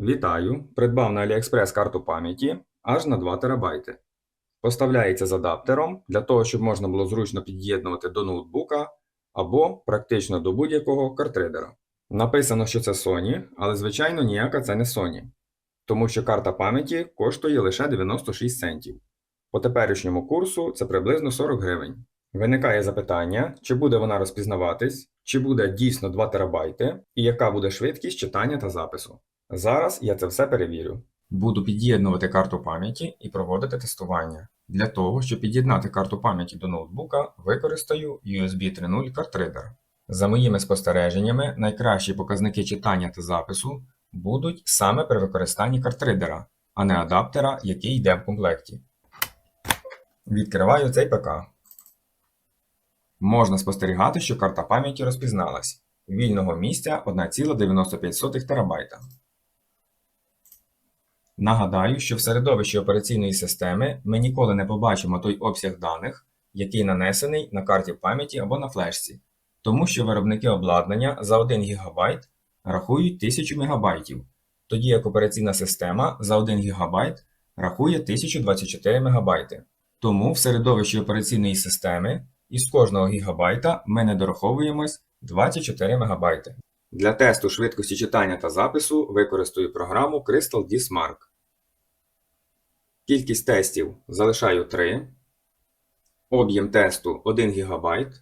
Вітаю! Придбав на AliExpress карту пам'яті аж на 2 ТБ. Поставляється з адаптером для того, щоб можна було зручно під'єднувати до ноутбука або практично до будь-якого картридера. Написано, що це Sony, але звичайно ніяка це не Sony, тому що карта пам'яті коштує лише 96 центів. По теперішньому курсу це приблизно 40 гривень. Виникає запитання, чи буде вона розпізнаватись, чи буде дійсно 2 ТБ, і яка буде швидкість читання та запису. Зараз я це все перевірю. Буду під'єднувати карту пам'яті і проводити тестування. Для того, щоб під'єднати карту пам'яті до ноутбука, використаю USB 3.0 картридер. За моїми спостереженнями, найкращі показники читання та запису будуть саме при використанні картридера, а не адаптера, який йде в комплекті. Відкриваю цей ПК. Можна спостерігати, що карта пам'яті розпізналась. Вільного місця 1,95 ТБ. Нагадаю, що в середовищі операційної системи ми ніколи не побачимо той обсяг даних, який нанесений на карті пам'яті або на флешці, тому що виробники обладнання за 1 ГБ рахують 1000 МБ, тоді як операційна система за 1 ГБ рахує 1024 МБ. Тому в середовищі операційної системи із кожного гігабайта ми не дораховуємось 24 МБ. Для тесту швидкості читання та запису використаю програму Crystal D Smart. Кількість тестів залишаю 3. Об'єм тесту 1 ГБ.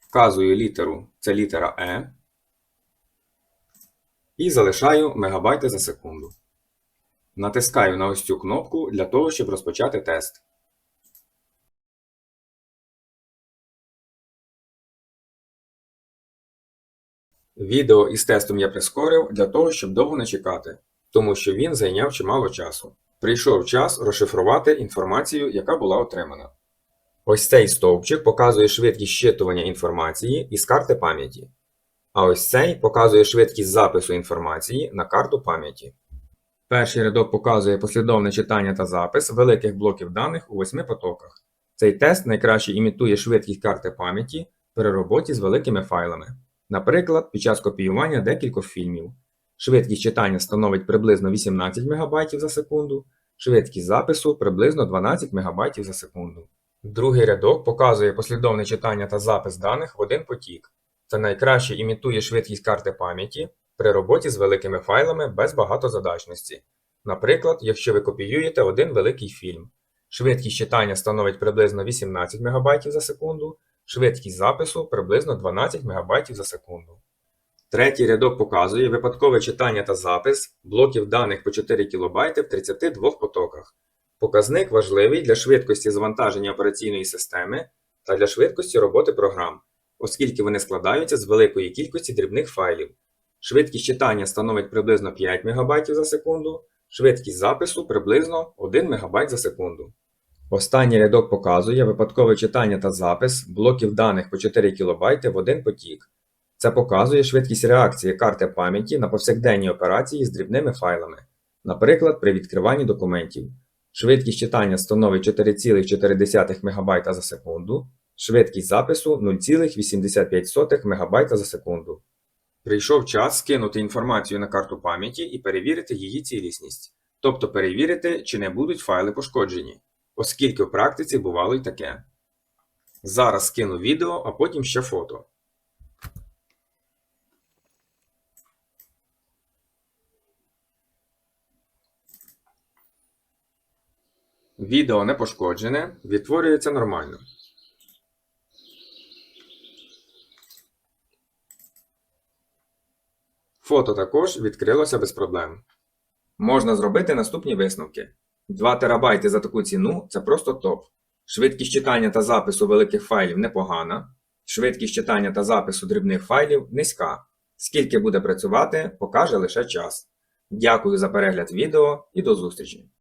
Вказую літеру, це літера E. І залишаю мегабайти за секунду. Натискаю на ось цю кнопку для того, щоб розпочати тест. Відео із тестом я прискорив для того, щоб довго не чекати, тому що він зайняв чимало часу. Прийшов час розшифрувати інформацію, яка була отримана. Ось цей стовпчик показує швидкість щитування інформації із карти пам'яті, а ось цей показує швидкість запису інформації на карту пам'яті. Перший рядок показує послідовне читання та запис великих блоків даних у восьми потоках. Цей тест найкраще імітує швидкість карти пам'яті при роботі з великими файлами. Наприклад, під час копіювання декількох фільмів. Швидкість читання становить приблизно 18 МБ за секунду, швидкість запису приблизно 12 МБ за секунду. Другий рядок показує послідовне читання та запис даних в один потік. Це найкраще імітує швидкість карти пам'яті при роботі з великими файлами без багатозадачності. Наприклад, якщо ви копіюєте один великий фільм. Швидкість читання становить приблизно 18 МБ за секунду, швидкість запису приблизно 12 МБ за секунду. Третій рядок показує випадкове читання та запис блоків даних по 4 кБ в 32 потоках. Показник важливий для швидкості завантаження операційної системи та для швидкості роботи програм, оскільки вони складаються з великої кількості дрібних файлів. Швидкість читання становить приблизно 5 МБ за секунду, швидкість запису приблизно 1 МБ за секунду. Останній рядок показує випадкове читання та запис блоків даних по 4 кБ в один потік. Це показує швидкість реакції карти пам'яті на повсякденні операції з дрібними файлами, наприклад, при відкриванні документів. Швидкість читання становить 4,4 МБ за секунду, швидкість запису 0,85 МБ за секунду. Прийшов час скинути інформацію на карту пам'яті і перевірити її цілісність, тобто перевірити, чи не будуть файли пошкоджені, оскільки в практиці бувало й таке. Зараз скину відео, а потім ще фото. Відео не пошкоджене, відтворюється нормально. Фото також відкрилося без проблем. Можна зробити наступні висновки. 2 терабайти за таку ціну це просто топ. Швидкість читання та запису великих файлів непогана. Швидкість читання та запису дрібних файлів низька. Скільки буде працювати, покаже лише час. Дякую за перегляд відео і до зустрічі!